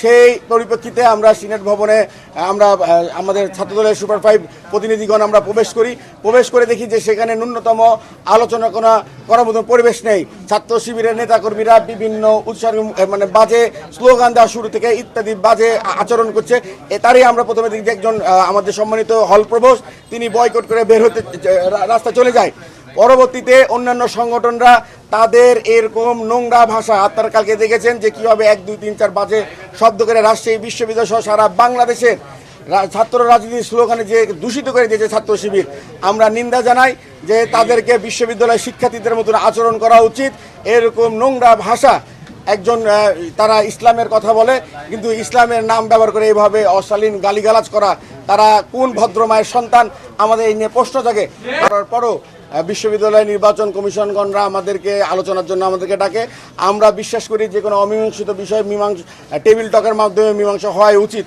সেই পরিপ্রেক্ষিতে আমরা সিনেট ভবনে, আমরা আমাদের ছাত্রদলের সুপার ফাইভ প্রতিনিধিগণ আমরা প্রবেশ করি। প্রবেশ করে দেখি যে সেখানে ন্যূনতম আলোচনা করা করার মতন পরিবেশ নেই। ছাত্র শিবিরের নেতাকর্মীরা বিভিন্ন উৎসাহ মানে বাজে স্লোগান দেওয়া শুরু থেকে ইত্যাদি বাজে আচরণ করছে। এ, তারই আমরা প্রথমে দেখি একজন আমাদের সম্মানিত হল প্রবোস তিনি বয়কট করে বের হতে রাস্তা চলে যায়। পরবর্তীতে অন্যান্য সংগঠনরা তাদের এরকম নোংরা ভাষা আপনারা কালকে দেখেছেন যে কীভাবে এক, দুই, তিন, চার বাজে শব্দ করে রাজশাহী বিশ্ববিদ্যালয় সহ সারা বাংলাদেশের ছাত্র রাজনীতির স্লোগানে যে দূষিত করে দিয়েছে ছাত্র শিবির। আমরা নিন্দা জানাই যে তাদেরকে বিশ্ববিদ্যালয় শিক্ষার্থীদের মতন আচরণ করা উচিত। এরকম নোংরা ভাষা একজন তারা ইসলামের কথা বলে, কিন্তু ইসলামের নাম ব্যবহার করে এইভাবে অশালীন গালিগালাজ করা, তারা কোন ভদ্র মায়ের সন্তান? আমাদের এই নিয়ে প্রশ্ন জাগে। করার পরও বিশ্ববিদ্যালয় নির্বাচন কমিশনগণরা আমাদেরকে আলোচনার জন্য আমাদেরকে ডাকে। আমরা বিশ্বাস করি যে কোনো অমীমাংসিত বিষয়, মীমাংস টেবিল টকের মাধ্যমে মীমাংসা হওয়াই উচিত।